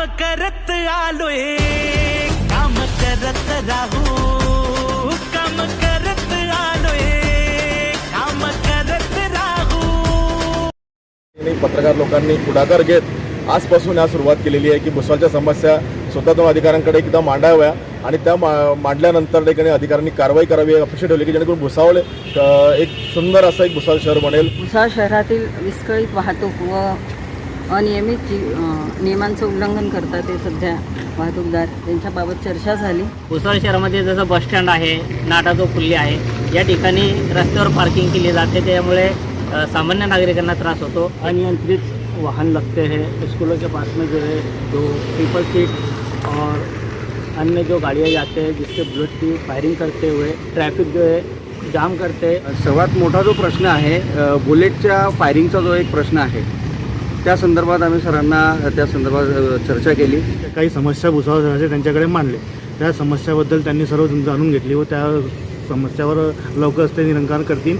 काम करत आलोय. काम करत राहू. काम करत आलोय. काम करत राहू. पत्रकार लोकांनी पुढाकार घेत आजपासून या सुरुवात केलेली आहे की भुसावळच्या समस्या स्वतंत्र अधिकाऱ्यांकडे एकदा मांडाव्या आणि त्या मा- मांडल्यानंतर ठिकाणी अधिकाऱ्यांनी कारवाई करावी ही अपेक्षा ठेवली की जेणेकरून भुसावळ एक सुंदर असं एक भुसावळ शहर बनेल. भुसावळ शहरातील विस्कळीत वाहतूक व अनियमित जी नियमांचं उल्लंघन करतात ते सध्या वाहतूकदार. त्यांच्याबाबत चर्चा झाली. भुसावळ शहरामध्ये जसं बसस्टँड आहे नाटा जो खुल्ली आहे या ठिकाणी रस्त्यावर पार्किंग केली जाते. त्यामुळे सामान्य नागरिकांना त्रास होतो. अनियंत्रित वाहन लगते हैं. स्कूलों के पास में जो है जो ट्रिपल सीट और अन्य जो गाड़ियाँ जाते हैं जिससे बुलेट की फायरिंग करते हुए ट्रैफिक जो है जाम करते सर्वात मोठा जो प्रश्न आहे बुलेटच्या फायरिंगचा जो एक प्रश्न आहे त्या संदर्भात आम्ही सरांना त्या संदर्भात चर्चा केली. काही समस्या भुसावळ शहराच्या त्यांच्याकडे मांडले. त्या समस्याबद्दल त्यांनी सर्व जाणून घेतली व त्या समस्यावर लवकरच ते निरंकार करतील.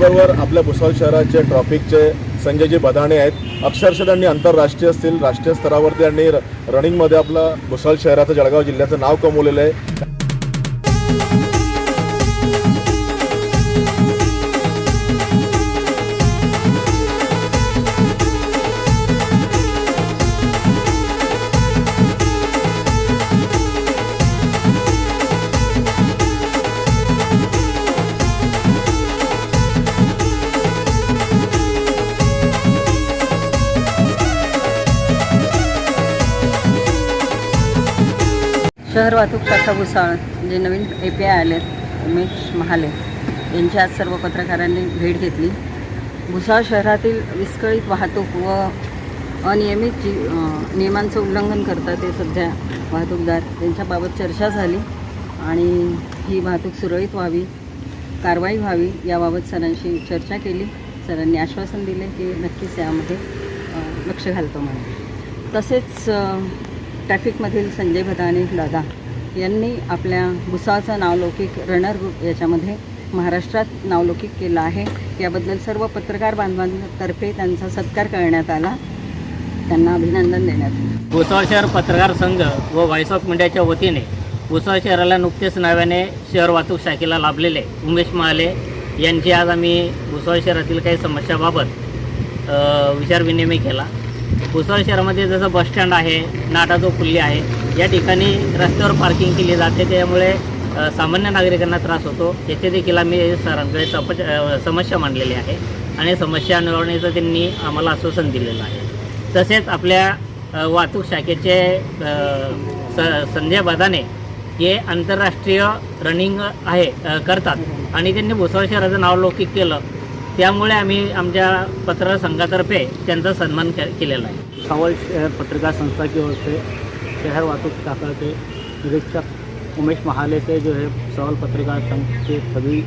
त्याचबरोबर आपल्या भुसावळ शहराचे ट्रॉफिकचे संजयजी बदाणे आहेत. अक्षरशः त्यांनी आंतरराष्ट्रीय असतील राष्ट्रीय स्तरावरती त्यांनी र- रनिंगमध्ये आपलं भुसावळ शहराचं जळगाव जिल्ह्याचं नाव कमवलेलं आहे. वाहतूक शाखा भुसाळ जे नवीन ए पी आय आले उमेश महाले यांची आज सर्व पत्रकारांनी भेट घेतली. भुसाळ शहरातील विस्कळीत वाहतूक व अनियमित जी नियमांचं उल्लंघन करतात ते सध्या वाहतूकदार त्यांच्याबाबत चर्चा झाली आणि ही वाहतूक सुरळीत व्हावी कारवाई व्हावी याबाबत सरांशी चर्चा केली. सरांनी आश्वासन दिले की नक्कीच यामध्ये लक्ष घालतो म्हणून. तसेच ट्रॅफिकमधील संजय भदाने दादा यांनी आपल्या भुसावळचं नावलौकिक रनर ग्रुप याच्यामध्ये महाराष्ट्रात नावलौकिक केलं आहे. याबद्दल सर्व पत्रकार बांधवांतर्फे त्यांचा सत्कार करण्यात आला. त्यांना अभिनंदन देण्यात आलं भुसावळ शहर पत्रकार संघ व व्हॉइस ऑफ इंडियाच्या वतीने भुसावळ शहराला नुकतेच नव्याने शहर वाहतूक शाखेला लाभलेले उमेश महाले यांची आज आम्ही भुसावळ शहरातील काही समस्याबाबत विचारविनिमय केला. भुसावळ शहरामध्ये जसं बसस्टँड आहे नाटा जो पुल्ली आहे या ठिकाणी रस्त्यावर पार्किंग केली जाते. त्यामुळे सामान्य नागरिकांना त्रास होतो. येथे देखील आम्ही सरांकडे सप समस्या मांडलेली आहे आणि समस्या निवडण्याचं त्यांनी आम्हाला आश्वासन दिलेलं आहे. तसेच आपल्या वाहतूक शाखेचे स संजय बदाने हे आंतरराष्ट्रीय रनिंग आहे करतात. आणि त्यांनी भुसावळ शहराचं नाव लौकिक केलं. त्यामुळे आम्ही आमच्या पत्रकार संघातर्फे त्यांचा सन्मान के केलेला आहे. भुसावळ शहर पत्रकार संस्था की ओर शहर वाहतूक शाखा के निरीक्षक उमेश महाले से जो है सवाल पत्रकार संघ के सभी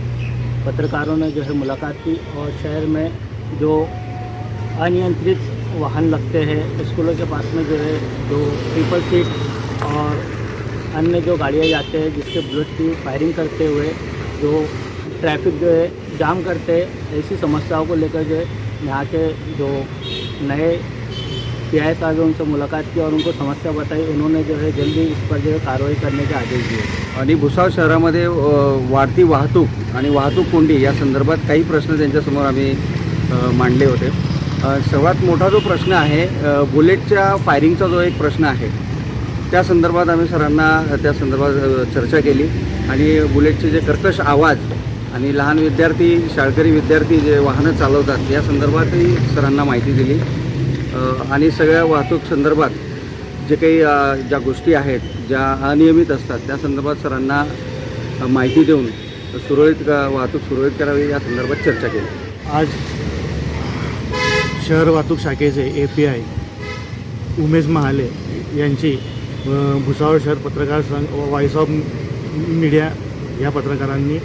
पत्रकारों ने जो है मुलाकात की और शहर में जो अनियंत्रित वाहन लगते हैं, स्कूलों के पास में जो है जो ट्रिपल सीट और अन्य जो गाड़ियाँ जाते हैं जिससे बुलेट की फायरिंग करते हुए जो ट्रैफ़िक जो है जाम करते हैं, ऐसी समस्याओं को लेकर जो है यहाँ के जो नए पीआई साहब उनसे मुलाकात की और उनको समस्या बताई उन्होंने जो है जल्दी इस पर जो है कार्रवाई करने के आदेश दिए। आणि भुसावळ शहरामध्ये वाढती वाहतूक आणि वाहतूक कोंडी या संदर्भात काही प्रश्न त्यांच्यासमोर आम्ही मांडले होते. सर्वात मोठा जो प्रश्न आहे बुलेटच्या फायरिंगचा जो एक प्रश्न आहे त्या संदर्भात आम्ही सरांना त्या संदर्भात चर्चा केली. आणि बुलेटचे जे कर्कश आवाज आणि लहान विद्यार्थी शाळकरी विद्यार्थी जे वाहनं चालवतात या संदर्भातही सरांना माहिती दिली. आणि सगळ्या वाहतूक संदर्भात जे काही ज्या गोष्टी आहेत ज्या अनियमित असतात त्या संदर्भात सरांना माहिती देऊन सुरळीत वाहतूक सुरळीत करावी या संदर्भात चर्चा केली. आज शहर वाहतूक शाखेचे A P I Umesh Mahale यांची भुसावळ शहर पत्रकार संघ व व्हॉइस ऑफ मीडिया या पत्रकारांनी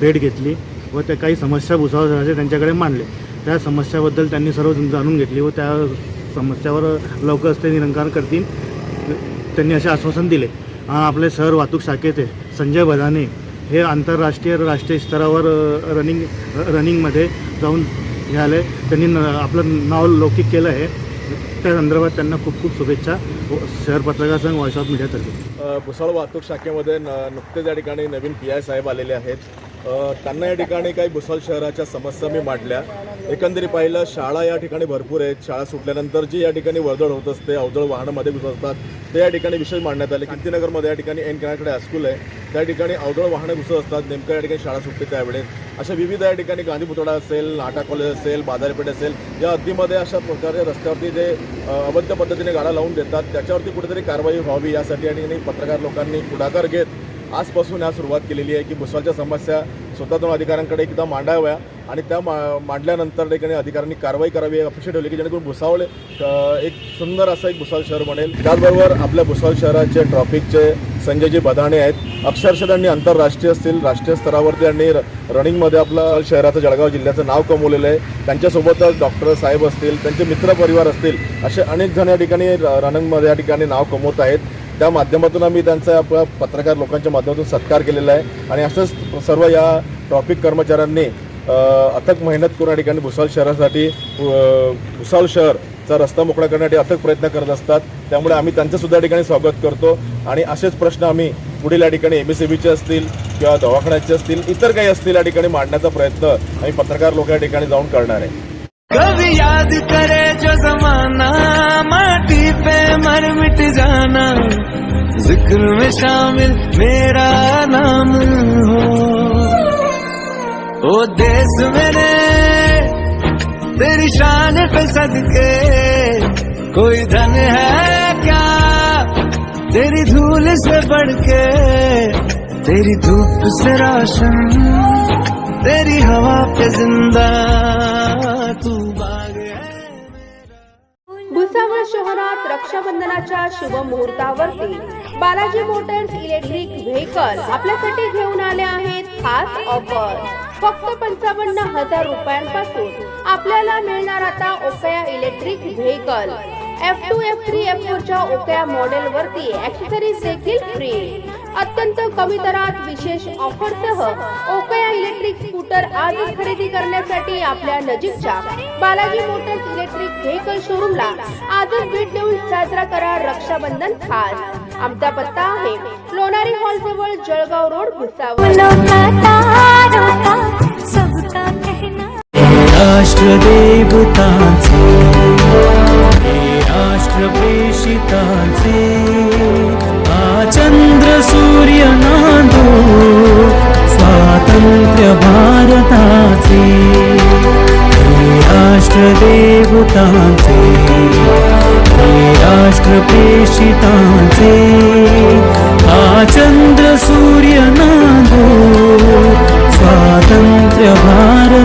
भेट घेतली व त्या काही समस्या भुसावळ शहराच्या त्यांच्याकडे मांडले. त्या समस्याबद्दल त्यांनी सर्व जाणून घेतली व त्या समस्यावर लवकरच ते निरंकार करतील. त्यांनी असे आश्वासन दिले. आपले शहर वाहतूक शाखेचे संजय बदाने हे आंतरराष्ट्रीय राष्ट्रीय स्तरावर रनिंग रनिंगमध्ये जाऊन घ्यायला त्यांनी न आपलं नाव लौकिक केलं आहे. त्या संदर्भात त्यांना खूप खूप शुभेच्छा. शहर पत्रकार संघ व्हॉइस ऑफ मीडियातर्फे अ, वाहतूक शाखेमध्ये न नुकतेच या ठिकाणी नवीन पी आय साहेब आलेले आहेत. त्यांना या ठिकाणी काही भुसावळ शहराच्या समस्या मी मांडल्या. एकंदरी पाहिलं शाळा या ठिकाणी भरपूर आहेत. शाळा सुटल्यानंतर जी या ठिकाणी वर्दळ होत असते अवजळ वाहनामध्ये घुसत असतात ते या ठिकाणी विषय मांडण्यात आले. कीर्तीनगरमध्ये या ठिकाणी एन किनाकडे हायस्कूल आहे. त्या ठिकाणी अवजळ वाहनं घुसत असतात. नेमकं या ठिकाणी शाळा सुटते त्यावेळेस अशा विविध या ठिकाणी गांधी पुतळा असेल नाटा कॉलेज असेल बाजारपेठ असेल या हद्दीमध्ये अशा प्रकारे रस्त्यावरती जे अ, अवैध पद्धतीने गाड्या लावून देतात त्याच्यावरती कुठेतरी कारवाई व्हावी यासाठी या ठिकाणी पत्रकार लोकांनी पुढाकार घेत आजपासून या सुरुवात केलेली आहे की भुसावळच्या समस्या स्वतःतून अधिकाऱ्यांकडे एकदा मांडाव्या आणि त्या मा मांडल्यानंतर ठिकाणी अधिकाऱ्यांनी कारवाई करावी अपेक्षा ठेवली की जेणेकरून भुसावळ एक सुंदर असं एक भुसावळ शहर बनेल. त्याचबरोबर आपल्या भुसावळ शहराचे ट्रॉफिकचे संजयजी बदाणे आहेत. अक्षरशः त्यांनी आंतरराष्ट्रीय असतील राष्ट्रीय स्तरावरती त्यांनी र- रनिंगमध्ये आपलं शहराचं जळगाव जिल्ह्याचं नाव कमवलेलं आहे. त्यांच्यासोबतच डॉक्टर साहेब असतील त्यांचे मित्रपरिवार असतील असे अनेक जण या ठिकाणी र- रनिंगमध्ये या ठिकाणी नाव कमवत आहेत. त्या माध्यमातून आम्ही त्यांचा पत्रकार लोकांच्या माध्यमातून सत्कार केलेला आहे. आणि असंच सर्व या ट्रॉफिक कर्मचाऱ्यांनी अथक मेहनत करून या ठिकाणी भुसावळ शहरासाठी अ, भुसावळ शहरचा रस्ता मोकळा करण्यासाठी अथक प्रयत्न करत असतात. त्यामुळे आम्ही त्यांचं सुद्धा ठिकाणी स्वागत करतो. आणि असेच प्रश्न आम्ही पुढील या ठिकाणी एम एस सी बीचे असतील किंवा दवाखान्याचे असतील इतर काही असतील या ठिकाणी मांडण्याचा प्रयत्न आम्ही पत्रकार लोक या ठिकाणी जाऊन करणार आहे. ज़िक्र में शामिल मेरा नाम हो। ओ देश मेरे तेरी शान पे सदके, कोई धन है क्या? तेरी धूल से बढ़ के तेरी धूप से रोशन, तेरी हवा पे ज़िंदा तू बाग है भुसावळ शहरात रक्षाबंधनाच्या शुभ मुहूर्तावरती बालाजी मोटर्स इलेक्ट्रिक व्हेकल आपल्यासाठी घेऊन आले आहेत खास ऑफर. फक्त पंचावन्न हजार रुपयांपासून आपल्याला मिळणार आता Okaya electric vehicle. F two F three F फोरच्या Okaya model वरती ऍक्सेसरीज देखील फ्री अत्यंत कमी दरात विशेष ऑफरसह ओकया इलेक्ट्रिक स्कूटर आजच खरेदी करण्यासाठी आपल्या नजीकच्या बालाजी मोटर्स इलेक्ट्रिक व्हेकल शोरूमला आजच भेट देऊन साजरा करा रक्षाबंधन खास. आमचा पत्ता आहे. लोणारी हॉल जवळ जळगाव रोड, भुसावळ. राष्ट्रदेवतांचे आचंद्र सूर्य नांदो, स्वातंत्र्य भारताचे. हे राष्ट्रदेवतांचे हा चंद्र सूर्य नागो स्वातंत्र्य भारत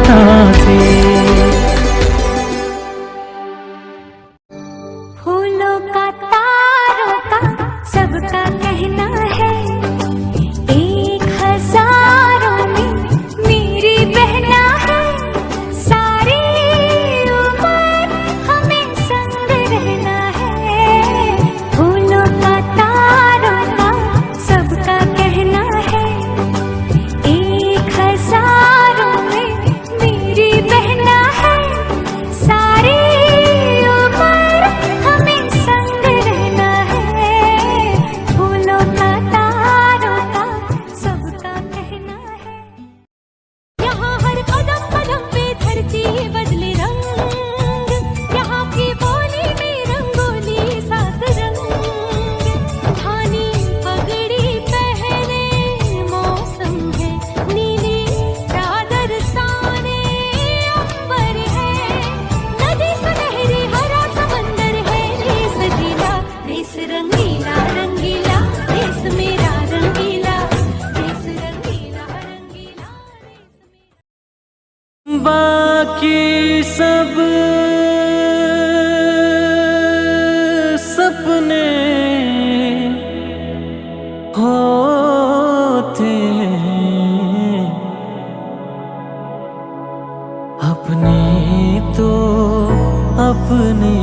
अपने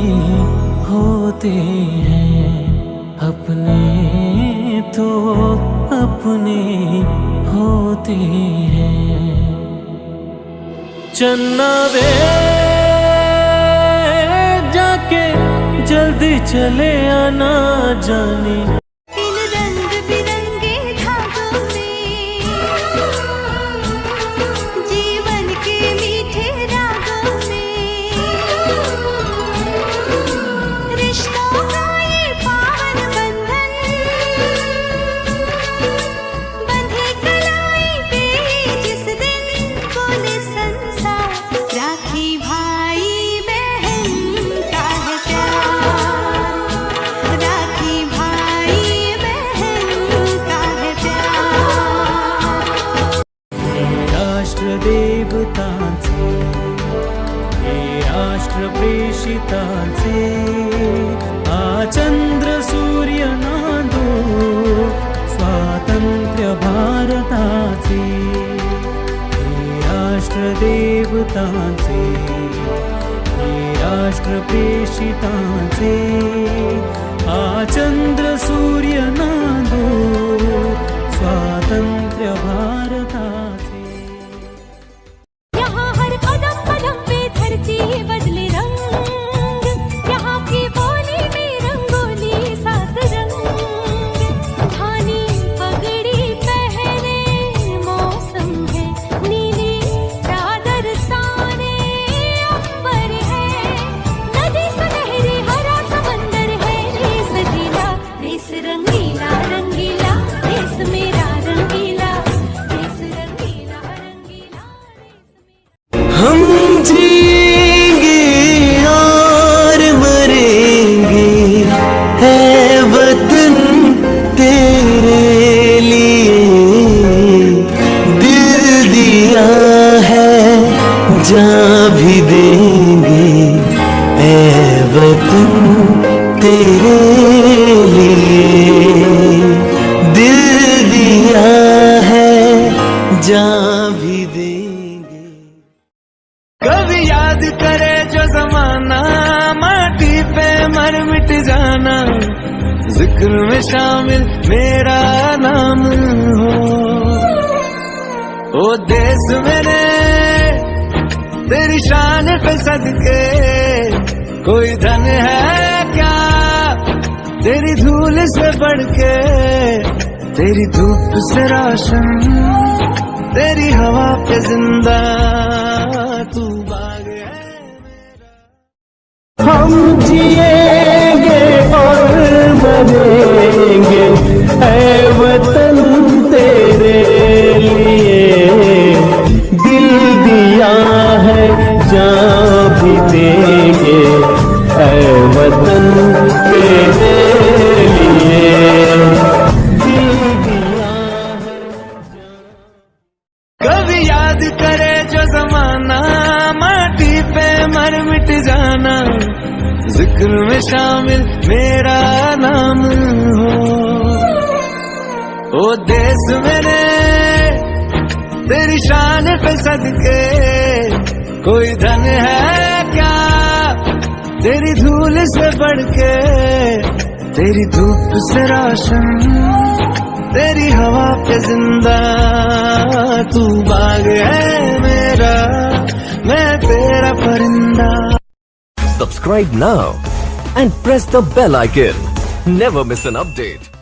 होते हैं। अपने तो अपने होते हैं। चन्ना वे जाके जल्दी चले आना जाने। राष्ट्र देवतांचे हे राष्ट्र प्रेषितांचे हा चंद्र सूर्य नादो स्वातंत्र्य भारताचे. हे राष्ट्र देवतांचे हे राष्ट्र प्रेषितांचे हा चंद्र सूर्य ना तेरे लिए दिल दिया है, जा भी देंगे। कभी याद करे जो जमाना, माटी पे मर मिट जाना। ज़िक्र में शामिल मेरा नाम हो। ओ देश मेरे, तेरी शान पे सदके, कोई धन है तेरी धूल से बढ़ के तेरी धूप से रोशन, तेरी हवा पे ज़िंदा तू बाग है हम जिएँगे और मरेंगे है वतन तेरे लिए। दिल दिया है जा भी देंगे है वतन तेरे तेरी पे सदके कोई धन है क्या? तेरी धूल से बढ़ के तेरी धूप से रोशन तेरी हवा पे जिंदा। तू बाग है मेरा मैं तेरा परिंदा। Subscribe now and press the bell icon never miss an update